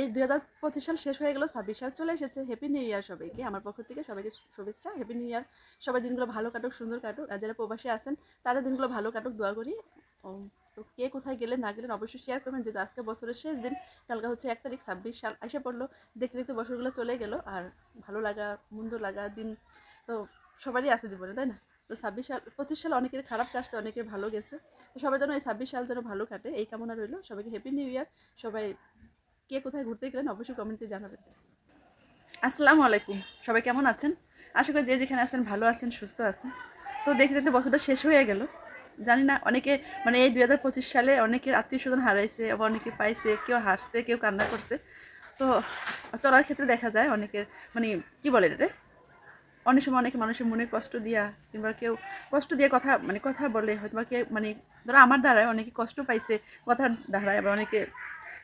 এই দুই হাজার পঁচিশ সাল শেষ হয়ে গেল, ছাব্বিশ সাল চলে এসেছে। হ্যাপি নিউ ইয়ার সবাইকে, আমার পক্ষ থেকে সবাইকে শুভেচ্ছা। হ্যাপি নিউ ইয়ার সবাই দিনগুলো ভালো কাটুক, সুন্দর কাটুক। আর যারা প্রবাসী আছেন, তাদের দিনগুলো ভালো কাটুক, দোয়া করি। তো কে কোথায় গেলেন, না গেলেন অবশ্যই শেয়ার করবেন। যেহেতু আজকে বছরের শেষ দিন, কালকে হচ্ছে এক তারিখ, ছাব্বিশ সাল এসে পড়ল। দেখতে দেখতে বছরগুলো চলে গেল। আর ভালো লাগা, মন্দ লাগা দিন তো সবারই আছে জীবনে, তাই না? তো ছাব্বিশ সাল, পঁচিশ সাল অনেকের খারাপ কাটছে, অনেকের ভালো গেছে। তো সবার জন্য এই ছাব্বিশ সাল যেন ভালো কাটে, এই কামনা রইল। সবাইকে হ্যাপি নিউ ইয়ার সবাই কে কোথায় ঘুরতে গেলেন, অবশ্যই কমেন্টে জানাবেন। আসসালামু আলাইকুম। সবাই কেমন আছেন? আশা করি যে যেখানে আছেন, ভালো আছেন, সুস্থ আছেন। তো দেখতে দেখতে বছরটা শেষ হয়ে গেল। জানি না, অনেকে মানে এই দুই হাজার পঁচিশ সালে অনেকের আত্মীয় স্বজন হারাইছে, আবার অনেকে পাইছে, কেউ হাসছে কেউ কান্না করছে। তো চলার ক্ষেত্রে দেখা যায় অনেকের মানে কি বলে এটা? অনেক সময় অনেক মানুষের মনে কষ্ট দিয়া, কিংবা কেউ কষ্ট দিয়ে কথা মানে কথা বলে হয়তো বা কে মানে ধরো আমার দ্বারায় অনেকে কষ্ট পাইছে কথার দ্বারায়, আবার অনেকে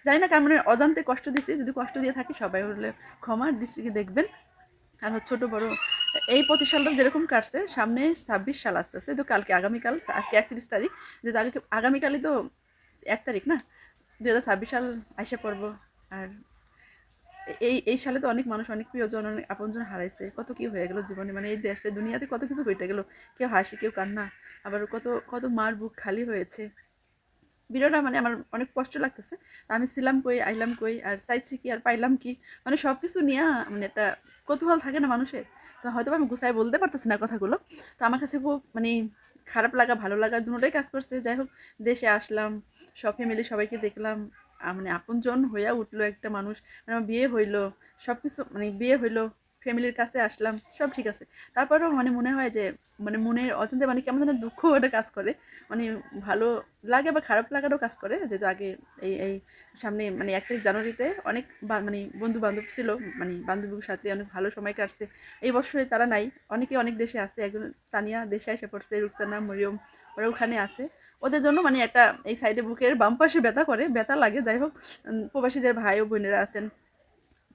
জানি না কার মানে অজান্তে কষ্ট দিচ্ছে যদি কষ্ট দিয়ে থাকি সবাই হলে ক্ষমার দৃষ্টিকে দেখবেন। আর হচ্ছে ছোটো বড়, এই পঁচিশ সালটা যেরকম কাটছে, সামনে ছাব্বিশ সাল আসতে আসতে তো কালকে আগামীকাল, আজকে একত্রিশ তারিখ যেহেতু আগে আগামীকালই তো এক তারিখ না? দু হাজার ছাব্বিশ সাল আইসা পড়ব, আর এই এই সালে তো অনেক মানুষ, অনেক প্রিয়জন, অনেক আপনজন হারাইছে, কত কি হয়ে গেল জীবনে মানে এই দেশটা, দুনিয়াতে কত কিছু ঘটে গেল, কেউ হাসি, কেউ কান্না, আবার কত কত মার বুক খালি হয়েছে। ভিডিওটা মানে আমার অনেক কষ্ট লাগতেছে। তা আমি ছিলাম কই, আইলাম কই, আর চাইছি কি, আর পাইলাম কি মানে সব কিছু নিয়ে মানে একটা কৌতূহল থাকে না মানুষের। তো হয়তো আমি গুছাই বলতে পারতেছি না কথাগুলো। তো আমার কাছে খুব মানে খারাপ লাগা, ভালো লাগা দুটোটাই কাজ করছে। যাই হোক, দেশে আসলাম, সব ফ্যামিলি সবাইকে দেখলাম। মানে আপনজন হইয়া উঠল একটা মানুষ মানে আমার বিয়ে হইল সব কিছু মানে বিয়ে হইল। ফ্যামিলির কাছে আসলাম সব ঠিক আছে। তারপরেও মানে মনে হয় যে মানে মনের অজান্তে মানে কেমন যেন দুঃখ ওটা কাজ করে। মানে ভালো লাগে বা খারাপ লাগারও কাজ করে যেহেতু আগে এই এই সামনে মানে এক তারিখ জানুয়ারিতে অনেক মানে বন্ধু বান্ধব ছিল মানে বান্ধবীর সাথে অনেক ভালো সময় কাটছে। এই বছরে তারা নাই অনেকে অনেক দেশে আছে একজন তানিয়া দেশে এসে পড়ছে রুকসানা মরিয়ম ওরা ওখানে আছে। ওদের জন্য মানে একটা এই সাইডে বুকের বাম পাশে ব্যথা করে ব্যথা লাগে যাই হোক উম, প্রবাসী যে ভাই ও বোনেরা আছেন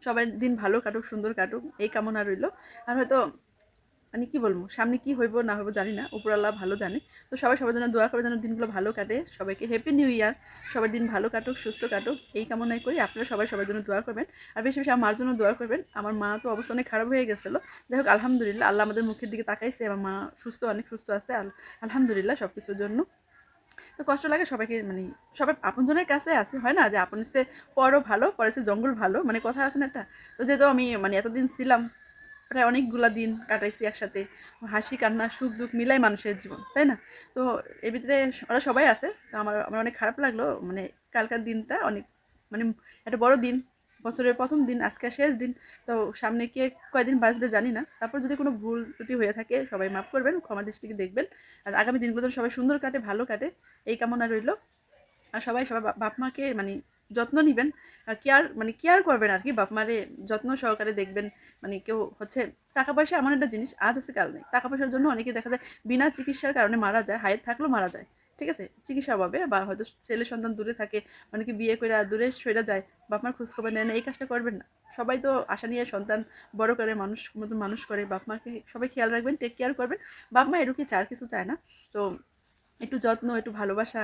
সবাই দিন ভালো কাটুক, সুন্দর কাটুক, এই কামনা রইল। আর হয়তো মানে কি বলব, সামনে কি হইব না হইব জানি না উপরাল্লাহ ভালো জানে। তো সবাই সবার জন্য দোয়া করে যেন দিনগুলো ভালো কাটে। সবাইকে হ্যাপি নিউ ইয়ার সবার দিন ভালো কাটুক, সুস্থ কাটুক, এই কামনাই করি। আপনারা সবাই সবার জন্য দোয়া করবেন। আর বেশি বেশি আমার জন্য দোয়া করবেন। আমার মা তো অবস্থা অনেক খারাপ হয়ে গেছিল। যাই হোক, আলহামদুলিল্লাহ, আল্লাহ আমাদের মুখের দিকে তাকাইছে। আমার মা সুস্থ, অনেক সুস্থ আছে। আল- আলহামদুলিল্লাহ সব কিছুর জন্য। তো কষ্ট লাগে সবাইকে মানে সবাই আপনজনের কাছে আছে হয় না? যে আপন সে পরও ভালো পরে সে জঙ্গল ভালো মানে কথা আছে না একটা? তো যেহেতু আমি মানে এতদিন ছিলাম, প্রায় অনেকগুলা দিন কাটাইছি একসাথে, হাসি, কান্না, সুখ, দুঃখ মিলাই মানুষের জীবন, তাই না? তো এর ভিতরে ওরা সবাই আছে, তো আমার আমার অনেক খারাপ লাগল মানে কালকার দিনটা অনেক মানে একটা বড় দিন বছরের প্রথম দিন, আজকে শেষ দিন, তো সামনে কে কয়দিন বাঁচবে জানি না। তারপর যদি কোনো ভুল ত্রুটি হয়ে থাকে, সবাই মাফ করবেন, ক্ষমা দৃষ্টিকে দেখবেন। আর আগামী দিনগুলো সবাই সুন্দর কাটে, ভালো কাটে, এই কামনা রইল। আর সবাই সবাই বাপ- মাকে মানে যত্ন নেবেন। আর কেয়ার মানে কেয়ার করবেন আর কি, বাপ মারে যত্ন সহকারে দেখবেন। মানে কেউ হচ্ছে টাকা পয়সা এমন একটা জিনিস, আজ আছে, কাল নেই। টাকা পয়সার জন্য অনেকে দেখা যায় বিনা চিকিৎসার কারণে মারা যায় হায়াত থাকলেও মারা যায়। ঠিক আছে? চিকিৎসার অভাবে বা হয়তো ছেলে সন্তান দূরে থাকে অনেকে বিয়ে করে দূরে সরে যায়, বাপ মার খোঁজখবর নেয় না, এই কাজটা করবেন না। সবাই তো আশা নিয়ে সন্তান বড় করে, মানুষ মতো মানুষ করে, বাপ মাকে সবাই খেয়াল রাখবেন টেক কেয়ার করবেন। বাপ মা এরকম চার কিছু চায় না? তো একটু যত্ন, একটু ভালোবাসা,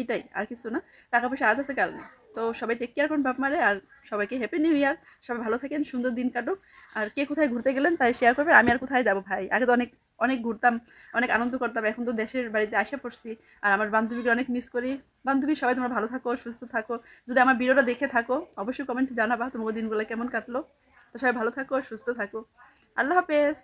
এটাই আর কিছু না। টাকা পয়সা আজ আছে কাল নেই। তো সবাই টেক কেয়ার করুন বাপ মারে আর সবাইকে হ্যাপি নিউ ইয়ার সবাই ভালো থাকেন, সুন্দর দিন কাটুক। আর কে কোথায় ঘুরতে গেলেন তাই শেয়ার করবেন, আমি আর কোথায় যাব ভাই? আগে তো অনেক অনেক ঘুরতাম, অনেক আনন্দ করতাম। এখন তো দেশের বাড়িতে আসে পড়ছি আর আমার বান্ধবীকে অনেক মিস করি। বান্ধবী, সবাই তোমরা ভালো থাকো, সুস্থ থাকো। যদি আমার ভিডিওটা দেখে থাকো, অবশ্যই কমেন্টে জানাবা তোমাদের দিনগুলো কেমন কাটলো। তো সবাই ভালো থাকো, সুস্থ থাকো। আল্লাহ হাফেজ।